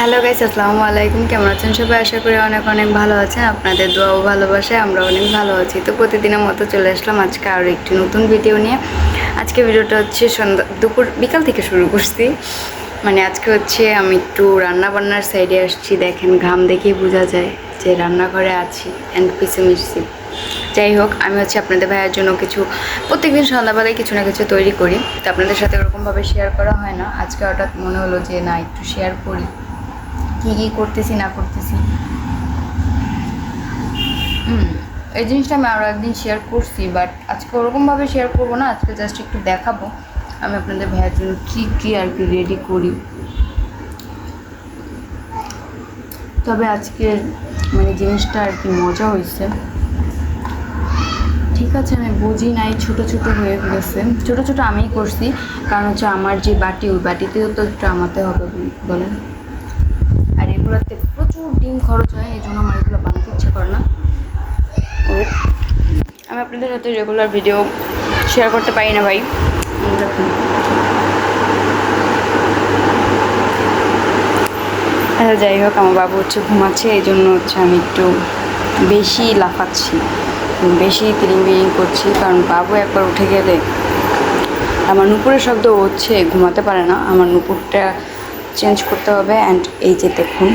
Hello guys, আসসালামু আলাইকুম। কেমন আছেন সবাই? আশা করি অনেক অনেক ভালো আছেন। আপনাদের দোয়া ও ভালোবাসায় আমরা অনেক ভালো আছি। তো প্রতিদিনের মতো চলে আসলাম আজকে আরও একটি নতুন ভিডিও নিয়ে। আজকে ভিডিওটা হচ্ছে সন্ধ্যা, দুপুর, বিকাল থেকে শুরু করছি। মানে আজকে হচ্ছে আমি একটু রান্না বান্নার সাইডে আসছি। দেখেন, ঘাম দেখেই বোঝা যায় যে রান্নাঘরে আছি অ্যান্ড পিছু মিশছি। যাই হোক, আমি হচ্ছে আপনাদের ভাইয়ের জন্য কিছু, প্রত্যেকদিন সন্ধ্যাবেলায় কিছু না কিছু তৈরি করি। তো আপনাদের সাথে ওরকমভাবে শেয়ার করা হয় না। আজকে হঠাৎ মনে হলো যে না, একটু শেয়ার করি। কী কী করতেছি, না করতেছি। এই জিনিসটা আমি আরও একদিন শেয়ার করছি বাট আজকে ওরকমভাবে শেয়ার করব না, আজকে জাস্ট একটু দেখাবো। আমি আপনাদের ভাইয়ের জন্য কী কী আর কি রেডি করি। তবে আজকে মানে জিনিসটা আর কি মজা হয়েছে। ঠিক আছে, আমি বুঝি নাই, ছোট ছোট হয়ে গেছে। ছোট ছোট আমিই করছি, কারণ হচ্ছে আমার যে বাটি, ওই বাটিতেও তো একটু আমাতে হবে, বলেন। এগুলোতে প্রচুর ডিম খরচ হয়, এই জন্য আমার এগুলো বানাতে ইচ্ছে করে না। আমি আপনাদের সাথে রেগুলার ভিডিও শেয়ার করতে পারি না ভাই। আচ্ছা যাই হোক, আমার বাবু হচ্ছে ঘুমাচ্ছে, এই জন্য হচ্ছে আমি একটু বেশি লাফাচ্ছি। বেশি তিরিং বিরিং করছি, কারণ বাবু একবার উঠে গেলে আমার নুপুরের শব্দ হচ্ছে, ঘুমাতে পারে না। আমার নুপুরটা চেঞ্জ করতে হবে অ্যান্ড এই যে দেখুন,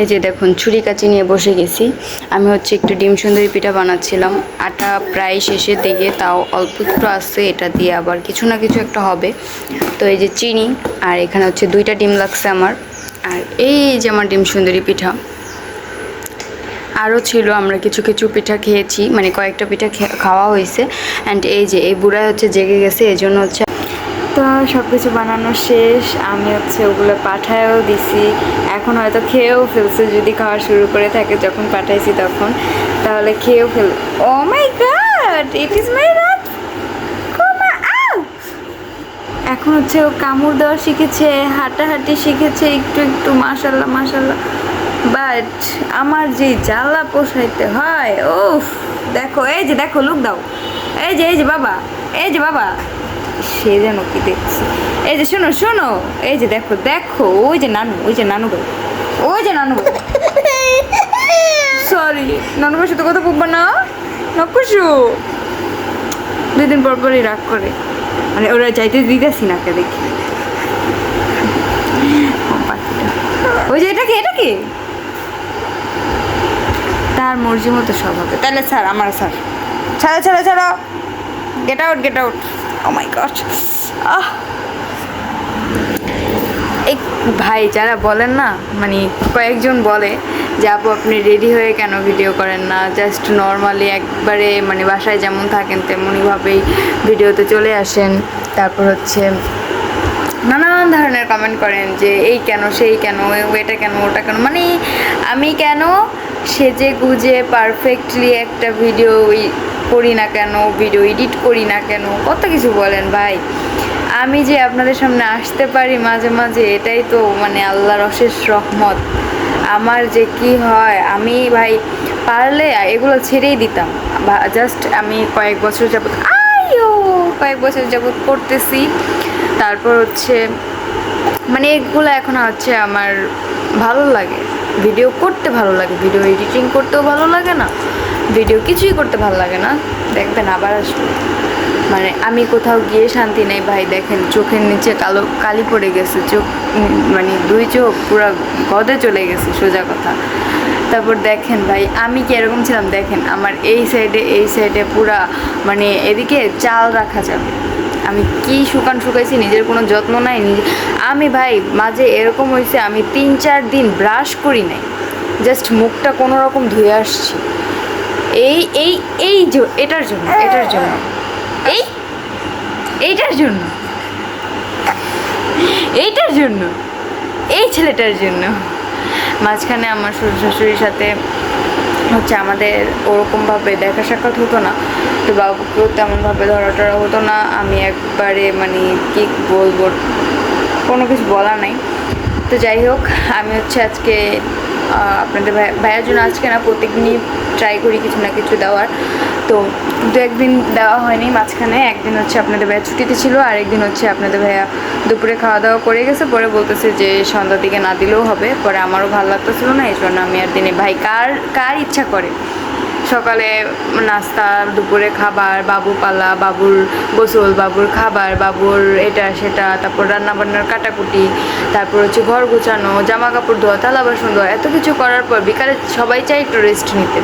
এই যে দেখুন, ছুরি কাচি নিয়ে বসে গেছি। আমি হচ্ছে একটু ডিম সুন্দরী পিঠা বানাচ্ছিলাম। আটা প্রায় শেষের দিকে, তাও অল্প একটু আসছে এটা দিয়ে আবার কিছু না কিছু একটা হবে। তো এই যে চিনি, আর এখানে হচ্ছে দুইটা ডিম লাগছে আমার। আর এই যে আমার ডিম সুন্দরী পিঠা, আরও ছিল, আমরা কিছু কিছু পিঠা খেয়েছি মানে কয়েকটা পিঠা খাওয়া হয়েছে। অ্যান্ড এই যে, এই বুড়াই হচ্ছে জেগে গেছে এই জন্য হচ্ছে তো সব কিছু বানানো শেষ। আমি হচ্ছে ওগুলো পাঠায়ও দিছি। এখন হয়তো খেয়েও ফেলছে। যদি খাওয়া শুরু করে থাকে যখন পাঠাইছি তখন, তাহলে খেয়েও ফেল ও my god it is my রাত এখন হচ্ছে ও কামড় দেওয়া শিখেছে, হাঁটাহাঁটি শিখেছে, একটু একটু, মাশাল্লাহ মাশাল্লাহ। বাট আমার যে জ্বালা পোষাইতে হয়, উফ, দেখো, এই যে দেখো লুক দাও। এই যে এই যে বাবা, এই যে বাবা। সে যেন কি দেখছি? এই যে শোনো শোনো, এই যে দেখো দেখো, ওই যে নানু, ওই যে নানু ভাই ওই যে নানু ভাই সরি নানু ভাইয়ের সাথে কথা বলব না? নকুশু দুই দিন পর পরই রাগ করে। মানে ওরা যাইতে দিতেছি না কে দেখি। ওই যে এটা কি এটা কি? তার মর্জি মতো সব হবে তাহলে স্যার, আমার স্যার। ছাড়া ছাড়া ছাড়া। Get out get out oh my god ah এই ভাই, যারা বলেন না মানে কয়েকজন বলে যে, আপু, আপনি রেডি হয়ে কেন ভিডিও করেন না? জাস্ট নর্মালি একবারে মানে বাসায় যেমন থাকেন, তেমনইভাবেই ভিডিওতে চলে আসেন। তারপর হচ্ছে নানান ধরনের কমেন্ট করেন যে, এই কেন, সেই কেন, এটা কেন, ওটা কেন? মানে আমি কেন সেজে গুজে পারফেক্টলি একটা ভিডিও করি না কেন ভিডিও এডিট করি না কেন, কত কিছু বলেন ভাই। আমি যে আপনাদের সামনে আসতে পারি মাঝে মাঝে, এটাই তো মানে আল্লাহর অশেষ রহমত। আমার যে কি হয়, আমি ভাই পারলে এগুলো ছেড়েই দিতাম। জাস্ট আমি কয়েক বছর যাবত আইও কয়েক বছর যাবত করতেছি। তারপর হচ্ছে মানে এগুলো এখন হচ্ছে আমার ভালো লাগে। ভিডিও করতে ভালো লাগে ভিডিও এডিটিং করতেও ভালো লাগে না। ভিডিও কিছুই করতে ভালো লাগে না। দেখবেন আবার আসবে। মানে আমি কোথাও গিয়ে শান্তি নেই, ভাই দেখেন চোখের নিচে কালো, কালি পড়ে গেছে, চোখ মানে দুই চোখ পুরো গদে চলে গেছে, সোজা কথা। তারপর দেখেন ভাই, আমি কি এরকম ছিলাম? দেখেন আমার এই সাইডে এই সাইডে পুরা মানে এদিকে চাল রাখা যাবে। আমি কি শুকান শুকাইছি, নিজের কোনো যত্ন নাই, নিজে, আমি ভাই মাঝে এরকম হয়েছে আমি তিন চার দিন ব্রাশ করি নাই। জাস্ট মুখটা কোনো রকম ধুয়ে আসছি। এই এই এই এটার জন্য এটার জন্য। এই, এইটার জন্য। এইটার জন্য। এই ছেলেটার জন্য। মাঝখানে আমার শ্বশুর শাশুড়ির সাথে হচ্ছে আমাদের ওরকমভাবে দেখা সাক্ষাৎ হতো না। তো বাবুকেও তেমনভাবে ধরা টরা হতো না। আমি একবারে মানে কি বলব, কোনো কিছু বলা নাই। তো যাই হোক, আমি হচ্ছে আজকে আপনাদের ভাইয়ার জন্য আজকে না প্রত্যেকদিনই ট্রাই করি কিছু না কিছু দেওয়ার। তো দু একদিন দেওয়া হয়নি, মাঝখানে একদিন হচ্ছে আপনাদের ভাইয়া ছুটিতে ছিল আর একদিন হচ্ছে আপনাদের ভাইয়া দুপুরে খাওয়া দাওয়া করে গেছে, পরে বলতেছে যে সন্ধ্যার দিকে না দিলেও হবে, পরে আমারও ভালো লাগতেছিল না, এই জন্য আমি আর দিনে ভাই কার কার ইচ্ছা করে? সকালে নাস্তা, দুপুরে খাবার, বাবু পালা, বাবুর গোসল, বাবুর খাবার, বাবুর এটা সেটা, তারপর রান্না বান্নার কাটাকুটি, তারপর হচ্ছে ঘর গুছানো জামা কাপড় ধোয়া, থালা বাসন ধোয়া, এত কিছু করার পর বিকালে সবাই চায় একটু রেস্ট নিতে।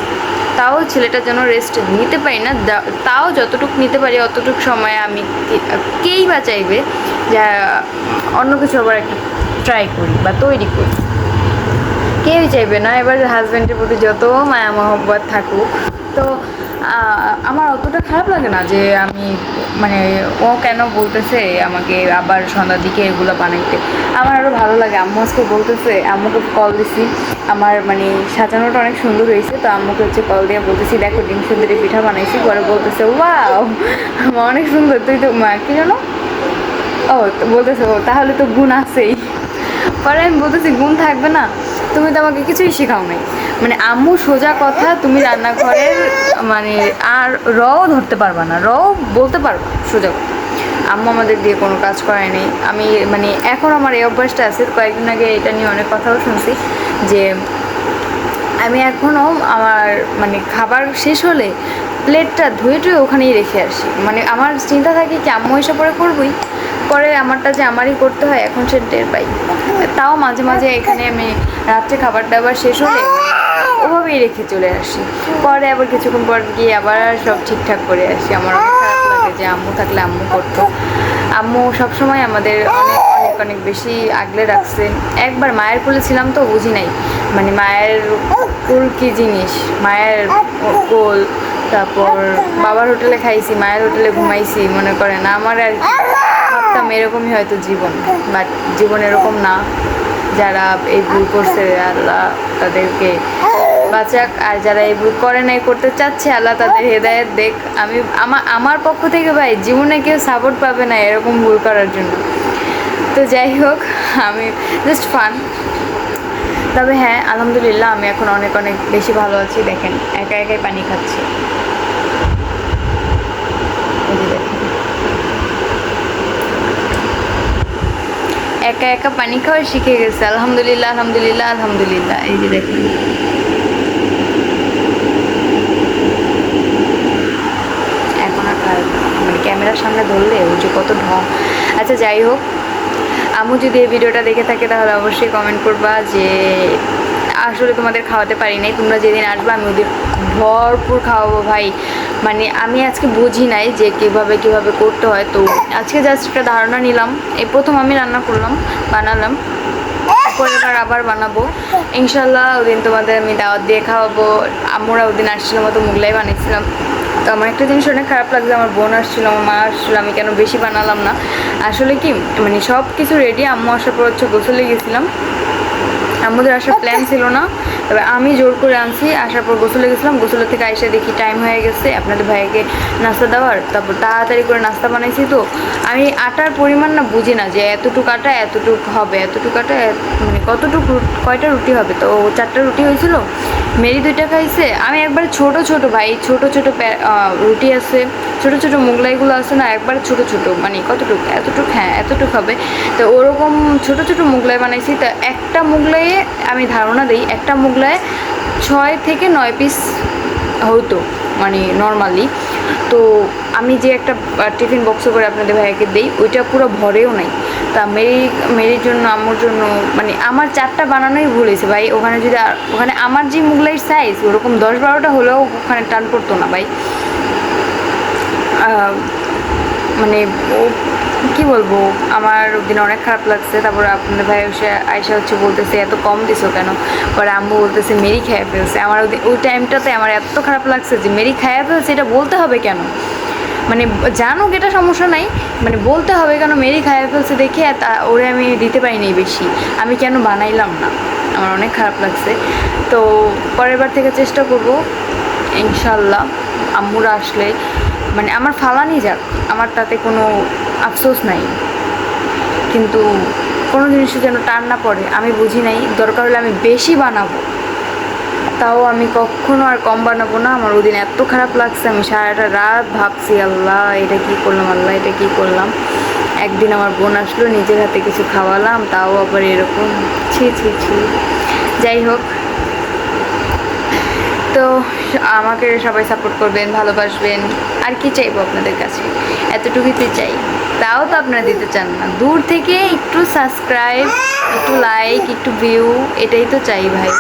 তাও ছেলেটা যেন রেস্ট নিতে পারি না তাও যতটুকু নিতে পারি, অতটুকু সময় আমি কেই বা চাইবে, যা অন্য কিছু আবার একটা ট্রাই করি বা তৈরি করি। কেউই চাইবে না। এবার হাজব্যান্ডের প্রতি যত মায়া মহব্বত থাকুক, তো আমার অতটা খারাপ লাগে না যে আমি মানে ও কেন বলতেছে আমাকে আবার সন্ধ্যার দিকে এগুলো বানাইতে। আমার আরও ভালো লাগে। আম্মু আজকে বলতেছে, আম্মুকে কল দিছি। আমার মানে সাজানোটা অনেক সুন্দর হয়েছে, তো আম্মুকে হচ্ছে কল দিয়ে বলতেছি, দেখো, ডিম সুন্দরী পিঠা বানাইছি। পরে বলতেছে, ওয়াও আমার অনেক সুন্দর। তুই তো, মা, কি জানো? ও, বলতেছে, ও, তাহলে তো গুণ আছেই। পরে আমি বলতেছি, গুণ থাকবে না। তুমি তো আমাকে কিছুই শেখাও নাই। মানে আম্মু সোজা কথা, তুমি রান্নাঘরের মানে আর রও ধরতে পারবা না, রও বলতে পারব সোজা কথা। আম্মু আমাদের দিয়ে কোনো কাজ করে নেই। আমি মানে এখন আমার এই অভ্যাসটা আছে, কয়েকদিন আগে এটা নিয়ে অনেক কথাও শুনছি যে আমি এখনও আমার মানে খাবার শেষ হলে প্লেটটা ধুয়ে টুয়ে ওখানেই রেখে আসি। মানে আমার চিন্তা থাকে কি, আম্মু এসে পরে করবই। পরে আমারটা যে আমারই করতে হয়, এখন সে টের পাই। তাও মাঝে মাঝে এখানে আমি রাত্রে খাবার দাবার শেষ হলে ওভাবেই রেখে চলে আসি। পরে আবার কিছুক্ষণ পর গিয়ে আবার সব ঠিকঠাক করে আসি, আমার অনেক যে আম্মু থাকলে আম্মু করতো। আম্মু সবসময় আমাদের অনেক অনেক অনেক বেশি আগলে রাখছে। একবার মায়ের কোলে ছিলাম তো, বুঝি নাই। মানে মায়ের কোল কি জিনিস? মায়ের কোল, তারপর বাবার হোটেলে খাইছি, মায়ের হোটেলে ঘুমাইছি, মনে করেন আমার আর ভাবতাম এরকমই হয়তো জীবন বাট জীবন এরকম না। যারা এই ভুল করছে, আল্লাহ তাদেরকে বাঁচাক, আর যারা এই ভুল করে নাই, করতে চাচ্ছে, আল্লাহ তাদের হেদায়েত দেখ। আমি আমার আমার পক্ষ থেকে ভাই, জীবনে কেউ সাপোর্ট পাবে না এরকম ভুল করার জন্য। তো যাই হোক, আমি জাস্ট ফান তবে হ্যাঁ আলহামদুলিল্লাহ, আমি এখন অনেক অনেক বেশি ভালো আছি, দেখেন, একা একাই পানি খাচ্ছি। একা একা পানি খাওয়া শিখে গেছে। আলহামদুলিল্লাহ আলহামদুলিল্লাহ আলহামদুলিল্লাহ। এই যে দেখুন এখন আর খারাপ না। মানে ক্যামেরার সামনে ধরলে ওই যে কত ঢং আচ্ছা যাই হোক। আমু যদি এই ভিডিওটা দেখে থাকে, তাহলে অবশ্যই কমেন্ট করবা যে, আসলে তোমাদের খাওয়াতে পারি নাই। তোমরা যেদিন আসবে, আমি ওদের ভরপুর খাওয়াবো ভাই। মানে আমি আজকে বুঝি নাই যে কীভাবে কীভাবে করতে হয়। তো, আজকে জাস্ট একটা ধারণা নিলাম। এই প্রথম আমি রান্না করলাম, বানালাম। পরের আবার বানাবো। ইনশাল্লাহ ওদিন তোমাদের আমি দাওয়াত দিয়ে খাওয়াবো। আমরা ওদিন আসছিলাম মতো মুগলাই বানিয়েছিলাম। তো আমার একটা জিনিস অনেক খারাপ লাগছে, আমার বোন আসছিল, আমার মা আসছিল, আমি কেন বেশি বানালাম না? আসলে কি মানে সব কিছু রেডি আম্মু আসার পর হচ্ছে গোসলে গেছিলাম। আমাদের আসার প্ল্যান ছিল না। তবে আমি জোর করে আনছি, আসার পর গোসলে গেছিলাম গোসলের থেকে এসে দেখি টাইম হয়ে গেছে, আপনাদের ভাইকে নাস্তা দেওয়ার, তারপর তাড়াতাড়ি করে নাস্তা বানাইছি তো। আমি আটার পরিমাণ না বুঝি না যে এতটুকু আটা, এতটুকু হবে, এতটুকু আটা মানে কতটুকু কয়টা রুটি হবে? তো চারটা রুটি হয়েছিল, মেরি দুইটা খাইছে। আমি একবার ছোট ছোট ভাই, ছোট ছোট রুটি আছে, ছোট ছোট মোগলাইগুলো আছে না, একবার ছোট ছোট মানে কতটুকু, এতটুকু হ্যাঁ এতটুকু হবে। তো ওরকম ছোট ছোট মোগলাই বানাইছি, তা একটা মোগলাইয়ে আমি ধারণা দিই একটা মোগলায় ছয় থেকে নয় পিস হতো মানে নর্মালি তো আমি যে একটা টিফিন বক্স করে আপনাদের ভাইয়াকে দিই, ওইটা পুরো ভরেও নাই। তা মেরি, মেরির জন্য আমার জন্য মানে আমার চারটা বানানোই ভুল হয়েছে ভাই। ওখানে যদি ওখানে আমার যে মুগলাইয়ের সাইজ ওরকম দশ বারোটা হলেও ওখানে টান পড়তো না ভাই। মানে কি বলব? আমার ওদিন অনেক খারাপ লাগছে। তারপর আপনাদের ভাই এসে আয়সা হচ্ছে বলতেছে, এত কম দিছো কেন? পরে আম্মু বলতেছে, মেরি খেয়ে ফেলছে। আমার ওই টাইমটাতে আমার এত খারাপ লাগছে যে, মেরি খেয়ে ফেলছে? এটা বলতে হবে কেন? মানে জানুক, এটা সমস্যা নাই। মানে বলতে হবে কেন, মেরি খাইয়ে ফেলছে দেখে ওরে আমি দিতে পারিনি বেশি। আমি কেন বানাইলাম না? আমার অনেক খারাপ লাগছে। তো পরের বার থেকে চেষ্টা করব। ইনশাল্লাহ, আম্মুরা আসলে মানে আমার ফালানি যাক, আমার তাতে কোনো আফসোস নাই। কিন্তু কোনো জিনিসে যেন টান না পড়ে, আমি বুঝি নাই, দরকার হলে আমি বেশি বানাবো। তাও আমি কখনো আর কম বানাবো না, আমার ওদিন এত খারাপ লাগছে, আমি সারাটা রাত ভাবছি, আল্লাহ, এটা কি করলাম, আল্লাহ, এটা কি করলাম। একদিন আমার বোন আসলো, নিজের হাতে কিছু খাওয়ালাম, তাও আবার এরকম, ছি ছি ছি। যাই হোক তো আমাকে সবাই সাপোর্ট করবেন, ভালোবাসবেন। আর কি চাইব আপনাদের কাছে? এতটুকুই তো চাই। তাও তো আপনারা দিতে চান না। দূর থেকে একটু সাবস্ক্রাইব একটু লাইক একটু ভিউ এটাই তো চাই ভাই।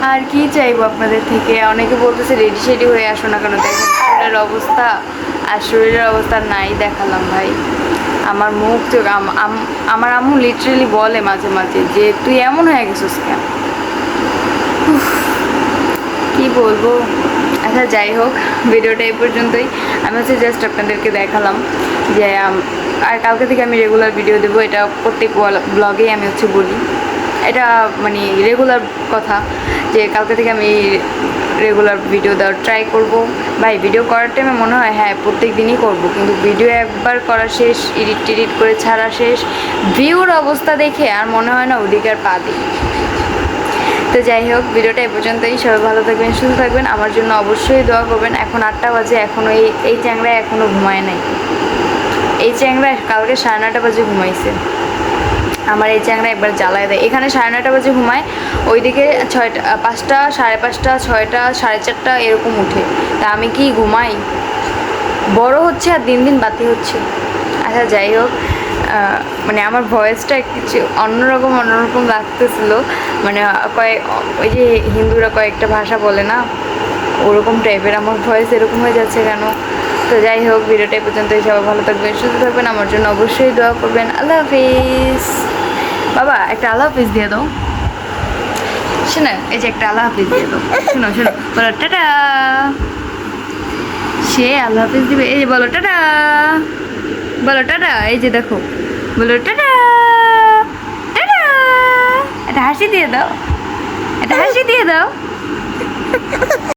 আর কি চাইব আপনাদের থেকে? অনেকে বলতেছে রেডি শেডি হয়ে আসো না কেন? দেখেন, শরীরের অবস্থা আর শরীরের অবস্থা নাই দেখালাম ভাই। আমার মুখ চোখ, আম- আম- আমার আম্মু লিটারেলি বলে মাঝে মাঝে যে, তুই এমন হয়ে গেছিস কেন? কি বলব? আচ্ছা যাই হোক, ভিডিওটা এই পর্যন্তই। আমি হচ্ছে জাস্ট আপনাদেরকে দেখালাম যে আর কালকে থেকে আমি রেগুলার ভিডিও দেবো। এটা প্রত্যেক ব্লগেই আমি হচ্ছে বলি। এটা মানে রেগুলার কথা যে, কালকে থেকে আমি রেগুলার ভিডিও দেওয়ার ট্রাই করব। ভাই ভিডিও করার টাইমে মনে হয় হ্যাঁ প্রত্যেক দিনই করব। কিন্তু ভিডিও একবার করা শেষ এডিট টিডিট করে ছাড়া শেষ ভিউর অবস্থা দেখে আর মনে হয় না ওদিকে আর পা দিই। তো যাই হোক, ভিডিওটা এই পর্যন্তই। সবাই ভালো থাকবেন, সুস্থ থাকবেন। আমার জন্য অবশ্যই দোয়া করবেন। এখন আটটা বাজে এখনও এই এই চ্যাংড়ায় এখনও ঘুমায় নাই। এই চ্যাংড়া কালকে সাড়ে নটা বাজে ঘুমাইছে। আমার এই চ্যাংড়া একবার জ্বালায় দেয়। এখানে সাড়ে নটা বাজে ঘুমায়, ওইদিকে ছয়টা, পাঁচটা, সাড়ে পাঁচটা, ছয়টা, সাড়ে চারটা এরকম উঠে। তা আমি কি ঘুমাই? বড় হচ্ছে আর দিন দিন বাতি হচ্ছে। আচ্ছা যাই হোক। মানে আমার ভয়েসটা কিছু অন্যরকম অন্যরকম লাগতেছিল। মানে কয়েক ওই যে হিন্দুরা কয়েকটা ভাষা বলে না, ওরকম টাইপের আমার ভয়েস এরকম হয়ে যাচ্ছে কেন? তো যাই হোক, ভিডিওটা পর্যন্ত সবাই ভালো থাকবেন, সুস্থ থাকবেন। আমার জন্য অবশ্যই দোয়া করবেন। আল্লাহ হাফিজ। বাবা, একটা আল্লাহ হাফিজ দিয়ে দাও। শোনো, এই যে একটা আল্লাহ হাফিজ দিয়ে দাও। শোনো শোনো, বলো, টাটা। সে আল্লাহ হাফিজ দিবে। এই যে বলো, টাটা। বলো, টাটা। এই যে দেখো। বলো, টাটা। টাটা। এটা হাসি দিয়ে দাও। এটা হাসি দিয়ে দাও।